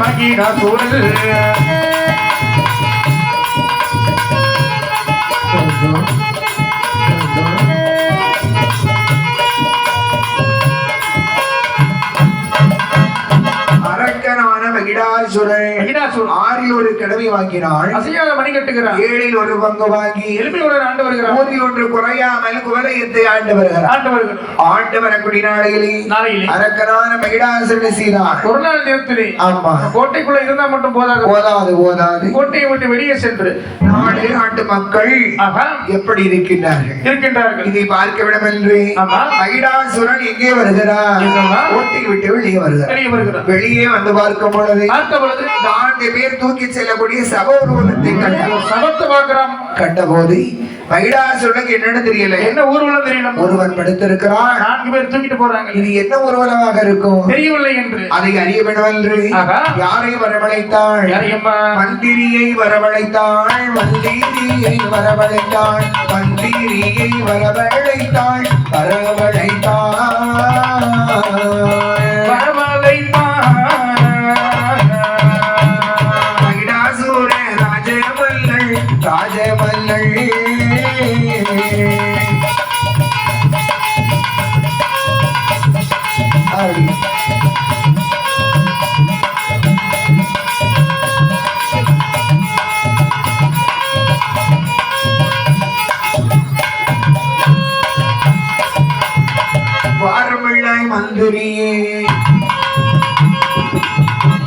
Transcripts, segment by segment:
மகிழாசுரல் அரக்கனான மகிடாசுரன் மகிழாசுரன் ஆறில் ஒரு கடமை வாங்கினாள். அசையாத மணி ஏழில் ஒரு பங்கு வாங்கி எலும்பி ஒரு ஆண்டு வருகிறான். மூன்றில் ஒன்று குறையாமல் குவலயத்தை ஆண்டு வருகிறார் ஆண்டு வருகிறான். ஆண்டு வரக்கூடிய நாளையிலே நாளையிலே. அரக்கனான மகிடாசுரன் செய்தார் ஒரு நாள் நேரத்திலே ஆமா. கோட்டைக்குள்ள இருந்தா மட்டும் போதாது. போதாது போதாது. கோட்டையை விட்டு வெளியே சென்று. நாடு நாட்டு மக்கள் எப்படி இருக்கின்றார்கள்? இருக்கின்றார்கள். இதை பார்க்க விடமென்று ஆமா. மகிடாசுரன் எங்கே வருகிறார்? கோட்டை விட்டு வெளியே வருகிறார் வெளியே வந்து பார்க்கும் பொழுது பார்த்த பொழுது நான்கு பேர் தூக்கி செல்லக்கூடிய சகோதரத்தை கண்டார் சபத்தை பார்க்கிறான். கண்டபோது மகிடாசுரனுக்கு என்னன்னு தெரியல. என்ன ஊர்வலம் தெரியல? ஒருவன் படுத்திருக்கிறான். நான்கு பேர் தூக்கிட்டு போறாங்க. இது என்ன ஊர்வலமாக இருக்கும்? தெரியவில்லை என்று. அதை அறிய வேண்டுமென்று ஆகா. யாரை வரவழைத்தாள்? மந்திரியை வரவழைத்தாள். மந்திரியை வரவழைத்தாள். மந்திரியை வரவழைத்தாள். வரவழைத்தாள். ராஜமல்லள் வாரமில்லாய் மந்திரியே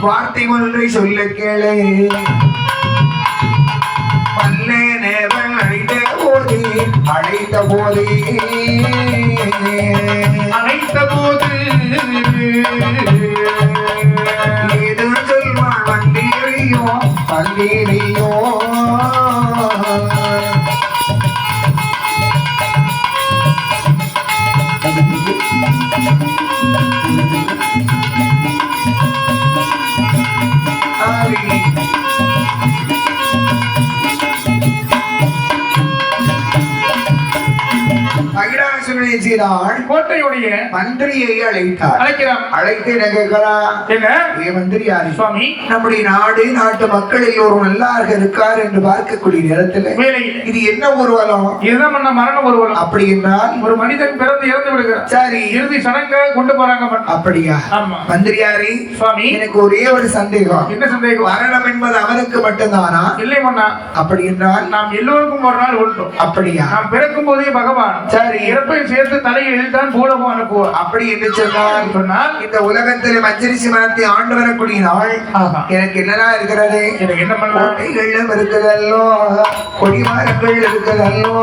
வார்த்தை ஒன்றை சொல்ல கேளே. அழைத்த போதே அழைத்த போது ஏது சொல்வாள் வந்தீரையோ வந்தீரையோ ஆவி மகிழாசுரனை செய்தாள் கோட்டையுடைய மந்திரியை அழைத்தார். அழைக்கிறான் அழைத்து என்ன? கேட்கிறா என்ன ஏ சுவாமி. நம்முடைய நாடு நாட்டு மக்கள் எல்லோரும் நல்லாக இருக்கார் என்று பார்க்கக்கூடிய நேரத்தில் இது என்ன ஊர்வலம் இதுதான் பண்ண மரண ஊர்வலம் அப்படி என்றால் ஒரு மனிதன் பிறந்து இறந்து விடுகிறான் சரி. இறுதி சடங்க கொண்டு போறாங்க. அப்படியா? மந்திரியாரி சுவாமி. எனக்கு ஒரே ஒரு சந்தேகம். என்ன சந்தேகம்? மரணம் என்பது அவனுக்கு மட்டும்தானா? இல்லை மன்னா. அப்படி என்றால் நாம் எல்லோருக்கும் ஒரு நாள் உண்டு. அப்படியா? நாம் பிறக்கும் போதே பகவான் சரி. இறப்பையும் சேர்த்து தலையில் தான் பூலமும் அனுப்புவார் அப்படி என்று சொன்னால் சொன்னால் இந்த உலகத்தில் மஞ்சரிசி மரத்தை ஆண்டு வரக்கூடிய நாள். எனக்கு என்னதான் இருக்கிறது? எனக்கு என்ன பண்ணலாம் இருக்குதல்லோ. கொடிமரங்கள் இருக்குதல்லோ.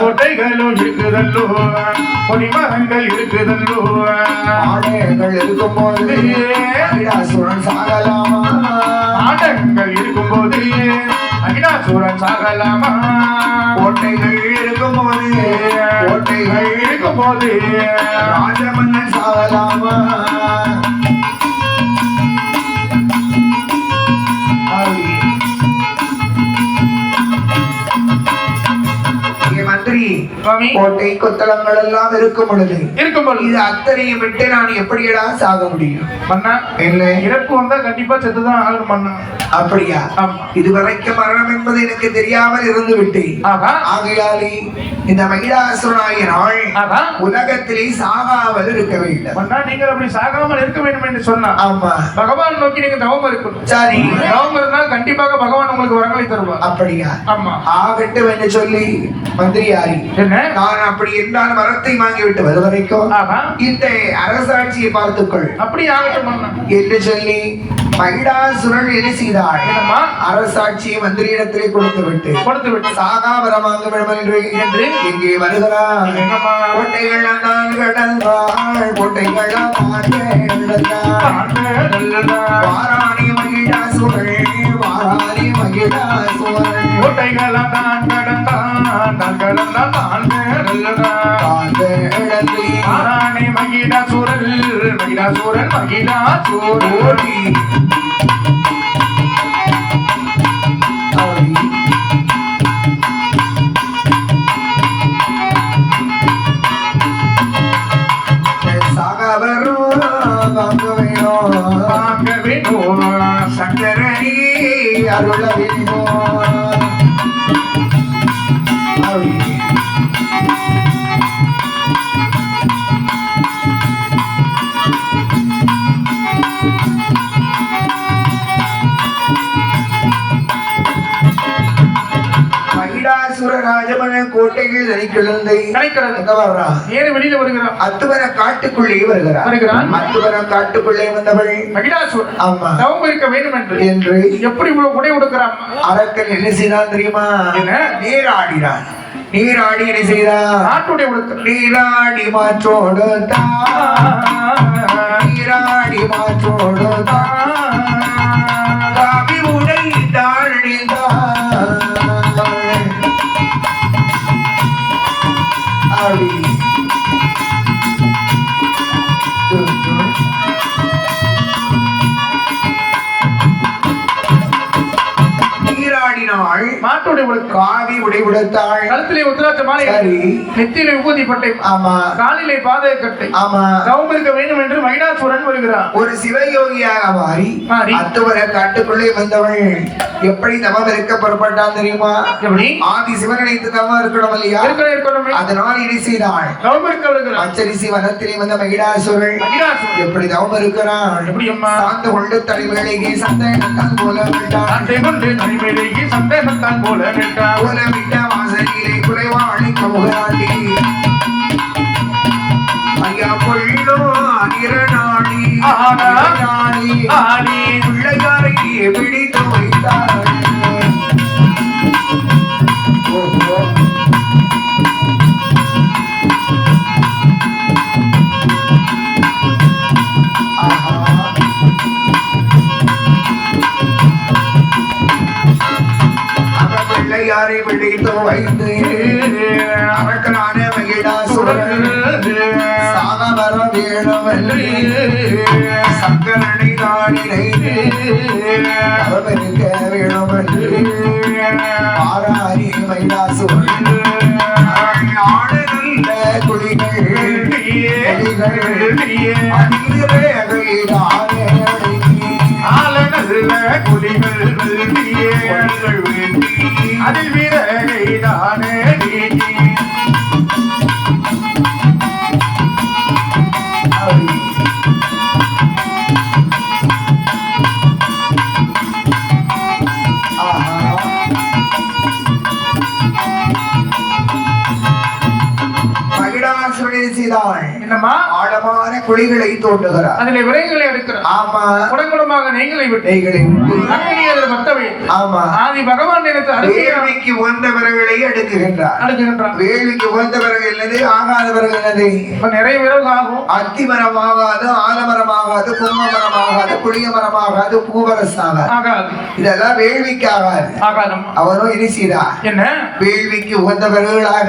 கோட்டைகளும் இருக்குதல்லோ. கொடிமரங்கள் இருக்குதல்லோ. ஆடைகள் இருக்கும்போது மகிடாசுரன் சாகலாமா? நாடகங்கள் இருக்கும்போது அகிடாசூரன் சாகலாமா? கோட்டைகள் இருக்கும்போது கோட்டைகள் போது ராஜமன்னன் சாகலாமா சுவாமி. கோட்டை கொத்தளங்கள் எல்லாம் இருக்கும் பொழுது இது அத்தனையும் விட்டு நான் எப்படியடா சாக முடியும்? மன்னா இல்லை இறப்பு வந்தா கண்டிப்பா செத்துதான் ஆகணும் மன்னா. அப்படியா? இதுவரைக்கும் மரணம் என்பது எனக்கு தெரியாமல் இருந்து விட்டேன். ஆகா ஆகையாலே இந்த மகிழாசுரனாகிய நாள் உலகத்திலே சாகாமல் இருக்க வேண்டும். மன்னா நீங்கள் அப்படி சாகாமல் இருக்க வேண்டும் என்று சொன்னா ஆமா. பகவான் நோக்கி நீங்க தவம் இருக்கணும். சரி. தவம் இருந்தால் கண்டிப்பாக பகவான் உங்களுக்கு வரங்களை தருவார். அப்படியா? ஆமா. ஆகட்டும் என்று சொல்லி மந்திரியாரி என்ன? நான் அப்படி என்றால் மரத்தை வாங்கிவிட்டு ஆகா இந்த அரசாட்சியை பார்த்துக்கொள். அப்படி ஆகட்டும் என்று சொல்லி மகிழாசுரன் என்ன செய்தாள் அரசாட்சியை மந்திரியிடத்திலே கொடுத்து விட்டு கொடுத்து விட்டு சாகாபரமாக வேண்டும் என்று? என்று இங்கே எங்கம்மா கோட்டைகள் கடந்தாள் கோட்டைகள் வாராணி மகிழாசுரன் வாராணி மகிழாசுரன் கோட்டைகளெல்லாம் தான் கடந்தான் தான் கடந்தான் தான் கடந்தான். காந்த இடத்தில் ஆராணி மகிடாசூரல் மகிடாசூரல் மகிடாசூரல் அப்படி. மகிடாசுர ராஜமன கோட்டையில் வர்றான் நேரு வெளியில வருகிறான். அத்துவர காட்டுக்குள்ளே வருகிறார் வருகிறான். அத்துவர காட்டுக்குள்ளே வந்தவள். மகிடாசுரன் ஆமா. தவம் இருக்க வேண்டும் என்று. என்று எப்படி இவ்வளவு உடை உடுக்கிறான் அரக்கன் என்ன செய்தான் தெரியுமா? என்ன? நீராடினான். நீராடி என்ன செய்தான்? நாட்டுடைய உடுக்க நீராடி மாற்றோடு நீராடி மாற்றோடு காவி உடை தாழ்ந்தாள் அப்படி நாட்டுடைய காவி உடை உடுத்தாள். கழுத்திலே உத்திராட்ச மாலை நெத்தியிலே விபூதி பட்டை ஆமா. காலிலே பாதை கட்டை. ஆமா. தவம் இருக்க வேண்டும் என்று மகிடாசுரன் வருகிறான். ஒரு சிவயோகியாக மாறி. அத்துவர காட்டுக்குள்ளே வந்தவள் எப்படி தவம் இருக்க புறப்பட்டான் தெரியுமா? எப்படி? ஆதி சிவனினைத்து தவம் இருக்கணும் இல்லையா? அதனால் இனி செய்தாள். பச்சரிசி வனத்திலே வந்த மகிடாசுரன் எப்படி தவம் இருக்கிறாள்? அம்மா? சார்ந்து கொண்டு தலைவேளைக்கு சந்தேகத்தால் போல சந்தேகத்தான் போல நின்றான் போல வாசலிலே குறைவாளி முகராட்டி ஐயா கொள்ளோ அகிரநாடி ஆனா. ஆடி அவன் பிள்ளையாரை பிடித்து வைத்து அரக்கனான மகிடாசுரன் சாக வர வேணுமென்று சங்கரனை தானினை அவருக்கு வேணுமென்று பாராரி மகிடாசுரன் ஆடுகின்ற குடிகள் அதிரேகைதானே அதில் வீரகைதானே செய்தாள். என்னம்மா? ஆழமான குழிகளை தோண்டுகிறார் அதில் விரைகளை எடுக்கிறார் ஆமா. குடங்குடமாக நெய்களை விட்டு. அக்னி அதில் மத்தவை ஆமா. ஆதி பகவான் எனக்கு வேள்விக்கு உகந்தவர்களை அடுக்குகின்றார் அடுக்குகின்றான் வேள்விக்கு உகந்தவர்கள் என்னது? ஆகாதவர்கள் என்னது? இப்ப நிறைய ஆகும். அத்திமரமாகாது ஆலமரமாகாது கும்பமரமாகாது புளிய மரமாகாது பூவரசாகாது ஆகாது. இதெல்லாம் வேள்விக்கு ஆகாது. ஆகாதம் அவரும் இனி செய்தார். என்ன? வேள்விக்கு உகந்தவர்களாக